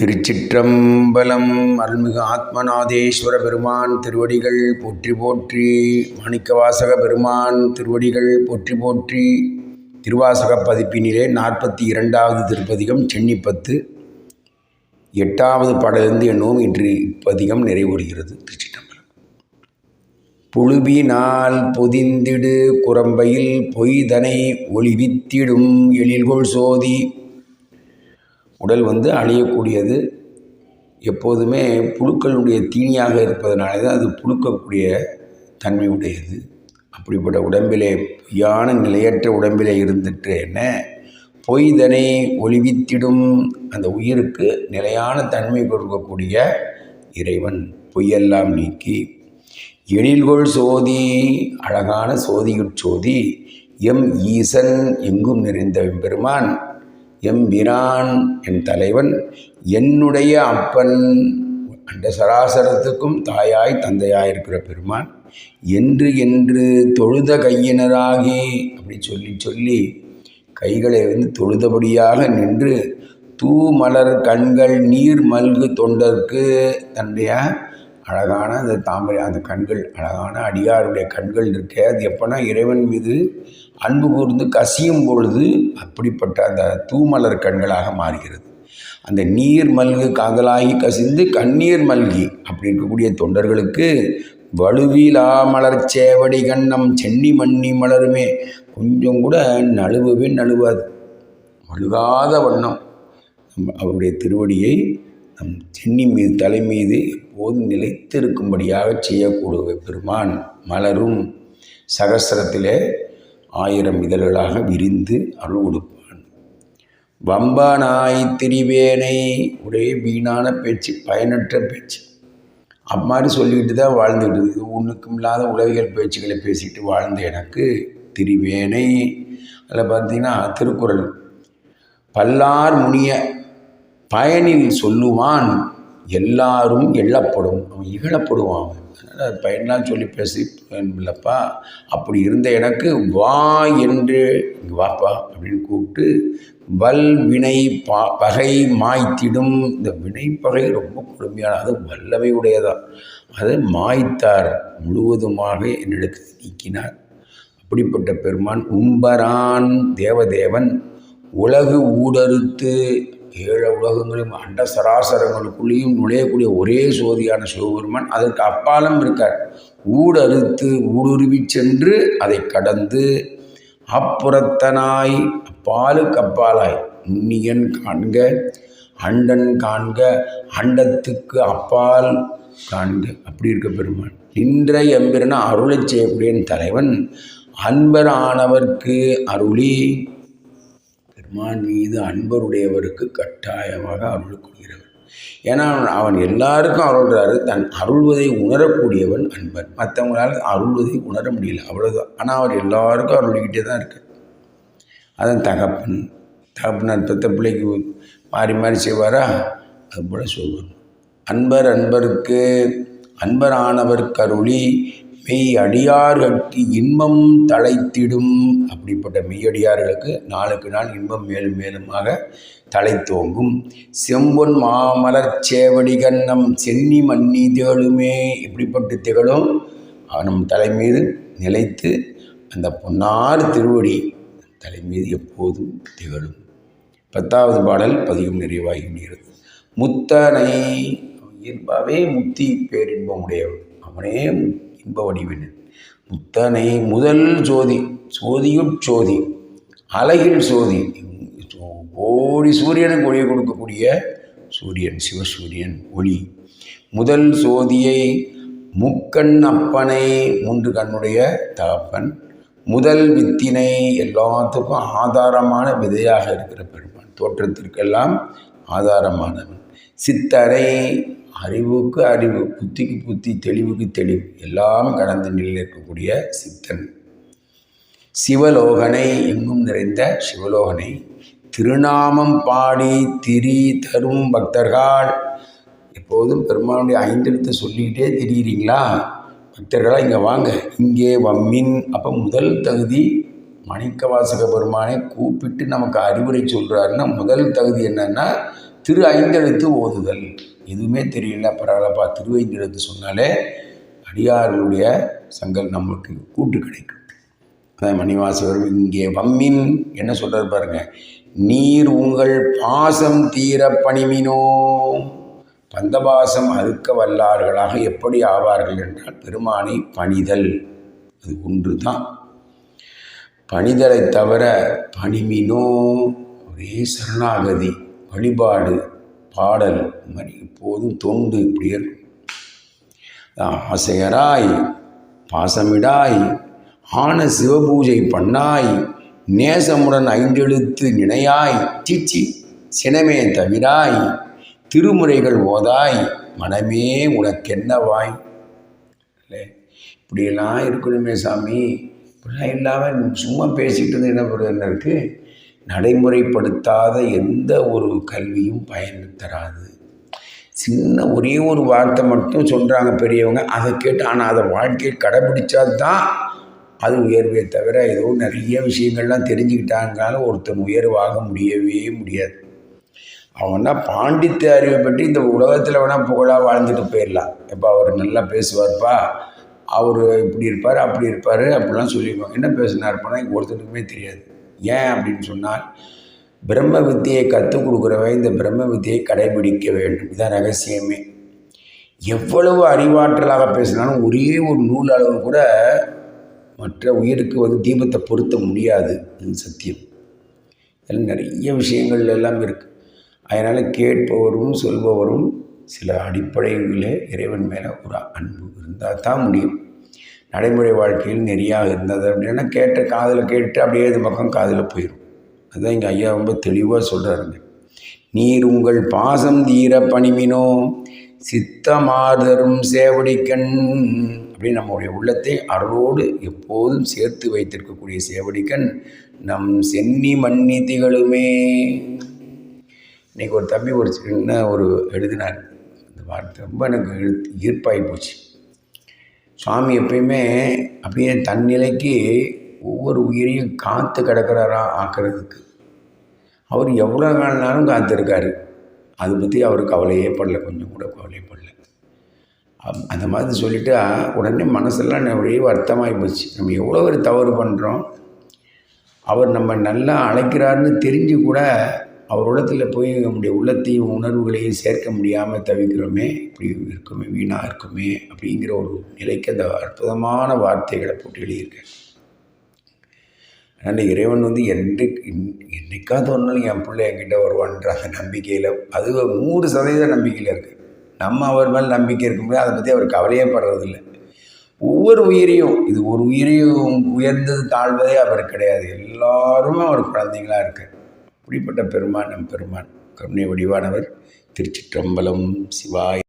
திருச்சிற்றம்பலம் அருள்மிகு ஆத்மநாதேஸ்வர பெருமான் திருவடிகள் போற்றி போற்றி மாணிக்கவாசக பெருமான் திருவடிகள் போற்றி போற்றி. திருவாசக பதிப்பினிலே நாற்பத்தி இரண்டாவது திருப்பதிகம் சென்னிப்பத்து எட்டாவது பாடலிருந்து என்னும் இன்று இப்பதிகம் நிறைவுறுகிறது திருச்சிற்றம்பலம். புழுவினால் பொதிந்திடு குரம்பையில் பொய்தனை ஒளிவித்திடும் எழில்கொள் சோதி உடல் வந்து அழியக்கூடியது. எப்போதுமே புழுக்களுடைய தீனியாக இருப்பதனால தான் அது புழுக்கக்கூடிய தன்மை உடையது. அப்படிப்பட்ட உடம்பிலே பொய்யான நிலையற்ற உடம்பிலே இருந்துட்டு என்ன? பொய்தனை ஒளிவித்திடும் அந்த உயிருக்கு நிலையான தன்மை கொடுக்கக்கூடிய இறைவன். பொய்யெல்லாம் நீக்கி எழில்கொள் சோதி அழகான சோதியுட்சோதி எம் ஈசன் எங்கும் நிறைந்த பெருமான் எம்பிரான் என் தலைவன் என்னுடைய அப்பன். அந்த சராசரத்துக்கும் தாயாய் தந்தையாய் இருக்கிற பெருமான் என்று என்று தொழுத கையினராகி அப்படி சொல்லி சொல்லி கைகளை வந்து தொழுதபடியாக நின்று தூமலர் கண்கள் நீர் மல்கு தொண்டர்க்கு தன்னுடைய அழகான அந்த தாமரை அந்த கண்கள் அழகான அடியாருடைய கண்கள் இருக்கே. அது எப்போனா இறைவன் மீது அன்பு கூர்ந்து கசியும் பொழுது அப்படிப்பட்ட அந்த தூமலர் கண்களாக மாறுகிறது. அந்த நீர் மல்கு காதலாகி கசிந்து கண்ணீர் மல்கி அப்படி இருக்கக்கூடிய தொண்டர்களுக்கு வலுவிலா மலர் சேவடி கண்ணம் சென்னி மண்ணி மலருமே. கொஞ்சம் கூட நழுவவே நழுவாது. வழுகாத வண்ணம். அவருடைய திருவடியை நம் சென்னி மீது தலை மீது எப்போதும் நிலைத்திருக்கும்படியாக செய்யக்கூடிய பெருமான் மலரும் சகசிரத்திலே ஆயிரம் இதழ்களாக விரிந்து அருள் கொடுப்பான். வம்பானாய் திரிவேனை ஒரே வீணான பேச்சு பயனற்ற பேச்சு. அம்மாதிரி சொல்லிக்கிட்டு தான் வாழ்ந்துக்கிட்டு இது ஒன்றுக்கும் இல்லாத உலகியல் பேச்சுக்களை பேசிக்கிட்டு வாழ்ந்த எனக்கு திரிவேனை. அதில் பார்த்தீங்கன்னா திருக்குறள். பல்லார் முனிய பயனில் சொல்லுவான் எல்லாரும் எள்ளப்படும். அவன் இகழப்படுவான். அதனால் பயன்லாம் சொல்லி பேசி இல்லைப்பா அப்படி இருந்த எனக்கு வா என்று வாப்பா அப்படின்னு கூப்பிட்டு வல் வினை பா பகை மாய்த்திடும். இந்த வினை பகை ரொம்ப கொடுமையான அது வல்லமை உடையதான் அதை மாய்த்தார் முழுவதுமாக என்னிடத்தில் நீக்கினார். அப்படிப்பட்ட பெருமான் உம்பரான் தேவதேவன் உலகு ஊடறுத்து ஏழு உலகங்களையும் அண்ட சராசரங்களுக்குள்ளேயும் நுழையக்கூடிய ஒரே சோதியான சிவபெருமான் அதற்கு அப்பாலும் இருக்கார். ஊடறுத்து ஊடுருவி சென்று அதை கடந்து அப்புறத்தனாய் அப்பாலுக்கு அப்பாலாய். நுண்ணியன் காண்க அண்டன் காண்க அண்டத்துக்கு அப்பால் காண்க. அப்படி இருக்க பெருமான். நின்ற எம்பிரன அருளை செய்யக்கூடிய தலைவன். அன்பர் ஆனவர்க்கு அருளி பெருமான் மீது அன்பருடையவருக்கு கட்டாயமாக அருள் ஏன்னா அவன் எல்லாருக்கும் அருள்றாரு. தன் அருள்வதை உணரக்கூடியவன் அன்பர் மற்றவங்களால் அருள்வதை உணர முடியல. அவ்வளோதான் ஆனால் அவர் எல்லாருக்கும் அருள்கிட்டே தான் இருக்கு அதன் தகப்பன். தகப்பனார் பெத்த பிள்ளைக்கு மாறி மாறி செய்வாரா? அது போல் சொல்வார். அன்பர் அன்பருக்கு அன்பரானவர் கருளி மெய் அடியார்கட்கு இன்பம் தலைத்திடும். அப்படிப்பட்ட மெய்யடியார்களுக்கு நாளுக்கு நாள் இன்பம் மேலும் மேலுமாக தலைத்தோங்கும். செம்பொன் மாமலர் சேவடி கண்ணம் சென்னி மன்னி திகழுமே இப்படிப்பட்டு திகழும். நம் தலை மீது நிலைத்து அந்த பொன்னார் திருவடி தலை மீது எப்போதும் திகழும். பத்தாவது பாடல் பதிவும் நிறைவாகிவிடுகிறது முத்தனை இயல்பாகவே முத்தி பேரின்பம் உடையவன். அவனே இன்ப வடிவினன் புத்தனை முதல் ஜோதி சோதியுட் சோதி அழகில் சோதி. கோடி சூரியனுக்கு ஒளியை கொடுக்கக்கூடிய சூரியன் சிவசூரியன் ஒளி. முதல் சோதியை முக்கண் அப்பனை மூன்று கண்ணுடைய தகப்பன். முதல் வித்தினை எல்லாத்துக்கும் ஆதாரமான விதையாக இருக்கிற பெருமான். தோற்றத்திற்கெல்லாம் ஆதாரமானவன். சித்தரை அறிவுக்கு அறிவு புத்திக்கு புத்தி தெளிவுக்கு தெளிவு எல்லாம் கடந்த நிலையில் இருக்கக்கூடிய சித்தன். சிவலோகனை எங்கும் நிறைந்த சிவலோகனை திருநாமம் பாடி திரி தரும் பக்தர்கள். எப்போதும் பெருமானுடைய ஐந்தெழுத்தை சொல்லிக்கிட்டே தெரியுறீங்களா? பக்தர்களாக இங்கே வாங்க. இங்கே வம்மின். அப்போ முதல் தகுதி மணிக்கவாசக பெருமானை கூப்பிட்டு நமக்கு அறிவுரை சொல்கிறாருன்னா முதல் தகுதி என்னன்னா திரு ஐந்தெழுத்து ஓதுதல். எதுவுமே தெரியல. பரவாயில்லப்பா திரு ஐந்தெழுத்து சொன்னாலே அடியார்களுடைய சங்கல் நம்மளுக்கு கூட்டு கிடைக்கும். அதான் மணிவாசவர் இங்கே வம்மின் என்ன சொல்கிறார் பாருங்க. நீர் உங்கள் பாசம் தீர பணிமினோ. பந்தபாசம் அறுக்க வல்லார்களாக எப்படி ஆவார்கள் என்றால் பெருமானை பணிதல். அது ஒன்று தான் பணிதலை தவிர பணிமினோ. ஒரே சரணாகதி. வழிபாடு பாடல் மாதிரி எப்போதும் தொண்டு இப்படி இருக்கும். ஆசையராய் பாசமிடாய் ஆன சிவபூஜை பண்ணாய் நேசமுடன் ஐந்தெழுத்து நினையாய் சிச்சி சினமே தவிராய் திருமுறைகள் ஓதாய் மனமே உனக்கென்னவாய். இல்லை இப்படியெல்லாம் இருக்கணுமே சாமி. இப்படிலாம் இல்லாமல் சும்மா பேசிக்கிட்டு இருந்து என்ன பண்ணுறது என்ன இருக்குது நடைமுறைப்படுத்தாத எந்த ஒரு கல்வியும் பயன் தராது. சின்ன ஒரே ஒரு வார்த்தை மட்டும் சொல்கிறாங்க பெரியவங்க அதை கேட்டு ஆனால் அதை வாழ்க்கையை கடைபிடிச்சா தான் அது உயர்வே தவிர ஏதோ நிறைய விஷயங்கள்லாம் தெரிஞ்சுக்கிட்டாங்கனால ஒருத்தன் உயர்வாக முடியவே முடியாது. அவன்னா பாண்டித்ய அறிவை பற்றி இந்த உலகத்தில் வேணால் புகழாக வாழ்ந்துட்டு போயிடலாம். எப்போ அவர் நல்லா பேசுவார்ப்பா. அவர் இப்படி இருப்பார் அப்படி இருப்பார் அப்படிலாம் சொல்லியிருப்பாங்க. என்ன பேசினார்ப்பானா ஒருத்தருக்குமே தெரியாது. ஏன் அப்படின்னு சொன்னால் பிரம்ம வித்தியை கற்றுக் கொடுக்குறவன் இந்த பிரம்ம வித்தியை கடைபிடிக்க வேண்டும். இதுதான் ரகசியமே. எவ்வளவு அறிவாற்றலாக பேசினாலும் ஒரே ஒரு நூல் அளவு கூட மற்ற உயிருக்கு வந்து தீபத்தை பொருத்த முடியாது. இது சத்தியம். இதில் நிறைய விஷயங்கள் எல்லாம் இருக்குது அதனால் கேட்பவரும் சொல்பவரும் சில அடிப்படைகளில் இறைவன் மேலே ஒரு அன்பு இருந்தால் தான் முடியும். நடைமுறை வாழ்க்கையில் நெறியாக இருந்தது அப்படின்னா கேட்ட காதில் கேட்டு அப்படியே இது பக்கம் காதில் போயிடும் அதுதான் இங்கே ஐயா ரொம்ப தெளிவாக சொல்கிறாருங்க நீர் உங்கள் பாசம் தீர பணிவினோ சித்தமாதரும் சேவடிக்கண் அப்படின்னு நம்முடைய உள்ளத்தை அருளோடு எப்போதும் சேர்த்து வைத்திருக்கக்கூடிய சேவடிக்கண் நம் சென்னி மன்னி திகழுமே. இன்னைக்கு ஒரு தம்பி ஒரு சின்ன ஒரு எழுதினார். அந்த வார்த்தை ரொம்ப எனக்கு ஈர்ப்பாகி போச்சு. சுவாமி எப்பயுமே அப்படியே தன்னிலைக்கு ஒவ்வொரு உயிரையும் காத்து கிடக்கிறாரா ஆக்கிறதுக்கு. அவர் எவ்வளோ நாள்னாலும் காத்திருக்காரு. அதை பற்றி அவர் கவலையே படல கொஞ்சம் கூட கவலைப்படல அப்- அந்த மாதிரி சொல்லிட்டா உடனே மனசெல்லாம் ஒரே வருத்தமாகி போச்சு. நம்ம எவ்வளோ ஒரு தவறு பண்ணுறோம் அவர் நம்ம நல்லா அழைக்கிறாருன்னு தெரிஞ்சு கூட அவர் உள்ளத்தில் போய் நம்முடைய உள்ளத்தையும் உணர்வுகளையும் சேர்க்க முடியாமல் தவிக்கிறோமே இப்படி இருக்குமே வீணாக இருக்குமே அப்படிங்கிற ஒரு நிலைக்கு அந்த அற்புதமான வார்த்தைகளை போட்டு எழுதியிருக்கேன் அதனால் இறைவன் வந்து என்றைக்கு என்றைக்காவது ஒரு நாள் என் பிள்ளை என்கிட்ட வருவான்ற அந்த நம்பிக்கையில் அது நூறு சதவீத நம்பிக்கையில் இருக்குது நம்ம அவர் மேல் நம்பிக்கை இருக்கும்போது அதை பற்றி அவர் கவலையே படுறதில்லை. ஒவ்வொரு உயிரையும் இது ஒரு உயிரையும் உயர்ந்தது தாழ்வதே அவர் கிடையாது. எல்லாருமே அவர் குழந்தைங்களாக இருக்குது அப்படிப்பட்ட பெருமான் நம் பெருமான் கருணை வடிவானவர் திருச்சிற்றம்பலம் சிவாய்